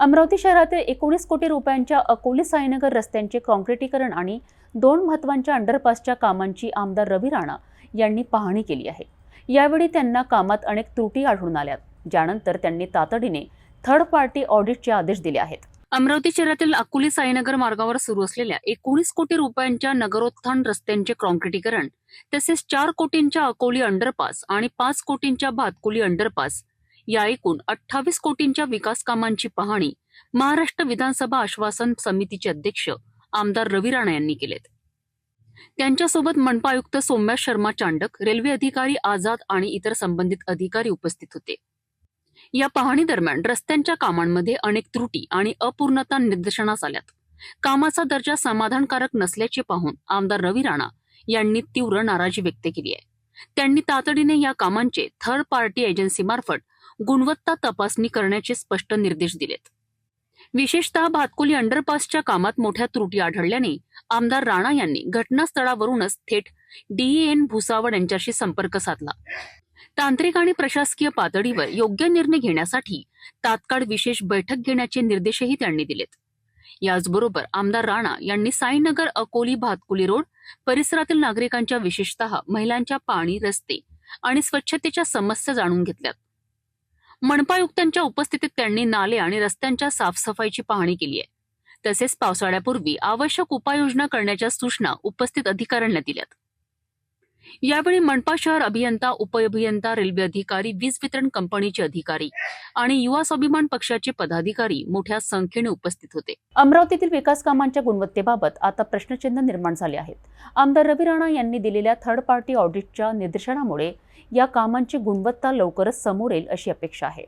अमरावती शहरातील एकोणीस कोटी रुपयांच्या अकोली साईनगर रस्त्यांचे काँक्रिटीकरण आणि दोन महत्वांच्या अंडरपासच्या कामांची आमदार रवी राणा यांनी पाहणी केली आहे. यावेळी त्यांना कामात अनेक त्रुटी आढळून आल्या ज्यानंतर त्यांनी तातडीने थर्ड पार्टी ऑडिटचे आदेश दिले आहेत. अमरावती शहरातील अकोली साईनगर मार्गावर सुरू असलेल्या एकोणीस कोटी रुपयांच्या नगरोत्थान रस्त्यांचे काँक्रिटीकरण तसेच चार कोटींच्या अकोली अंडरपास आणि पाच कोटींच्या भातकुली अंडरपास या एकूण अठ्ठावीस कोटींच्या विकास कामांची पाहणी महाराष्ट्र विधानसभा आश्वासन समितीचे अध्यक्ष आमदार रवी राणा यांनी केलेत. त्यांच्यासोबत मनपा आयुक्त सौम्या शर्मा चांडक रेल्वे अधिकारी आझाद आणि इतर संबंधित अधिकारी उपस्थित होते. या पाहणी दरम्यान रस्त्यांच्या कामांमध्ये अनेक त्रुटी आणि अपूर्णता निदर्शनास आल्यात. कामाचा दर्जा समाधानकारक नसल्याचे पाहून आमदार रवी राणा यांनी तीव्र नाराजी व्यक्त केली आहे. त्यांनी तातडीने या कामांचे थर्ड पार्टी एजन्सीमार्फत गुणवत्ता तपासणी करण्याचे स्पष्ट निर्देश दिलेत. विशेषतः भातकुली अंडरपासच्या कामात मोठ्या त्रुटी आढळल्याने आमदार राणा यांनी घटनास्थळावरूनच थेट डीएन भुसावळ यांच्याशी संपर्क साधला. तांत्रिक आणि प्रशासकीय पातळीवर योग्य निर्णय घेण्यासाठी तात्काळ विशेष बैठक घेण्याचे निर्देशही त्यांनी दिलेत. याचबरोबर आमदार राणा यांनी साईनगर अकोली भातकुली रोड परिसरातील नागरिकांच्या विशेषतः महिलांच्या पाणी रस्ते आणि स्वच्छतेच्या समस्या जाणून घेतल्यात. मनपायुक्तांच्या उपस्थितीत त्यांनी नाले आणि रस्त्यांच्या साफसफाईची पाहणी केली आहे. तसेच पावसाळ्यापूर्वी आवश्यक उपाययोजना करण्याच्या सूचना उपस्थित अधिकाऱ्यांना दिल्यात. यावेळी मनपा शहर अभियंता उपअभियंता रेल्वे अधिकारी वीज वितरण कंपनीचे अधिकारी आणि युवा स्वाभिमान पक्षाचे पदाधिकारी मोठ्या संख्येने उपस्थित होते. अमरावतीतील विकास कामांच्या गुणवत्तेबाबत आता प्रश्नचिन्ह निर्माण झाले आहेत. आमदार रवी राणा यांनी दिलेल्या थर्ड पार्टी ऑडिटच्या निदर्शनामुळे या कामांची गुणवत्ता लवकरच समोर येईल अशी अपेक्षा आहे.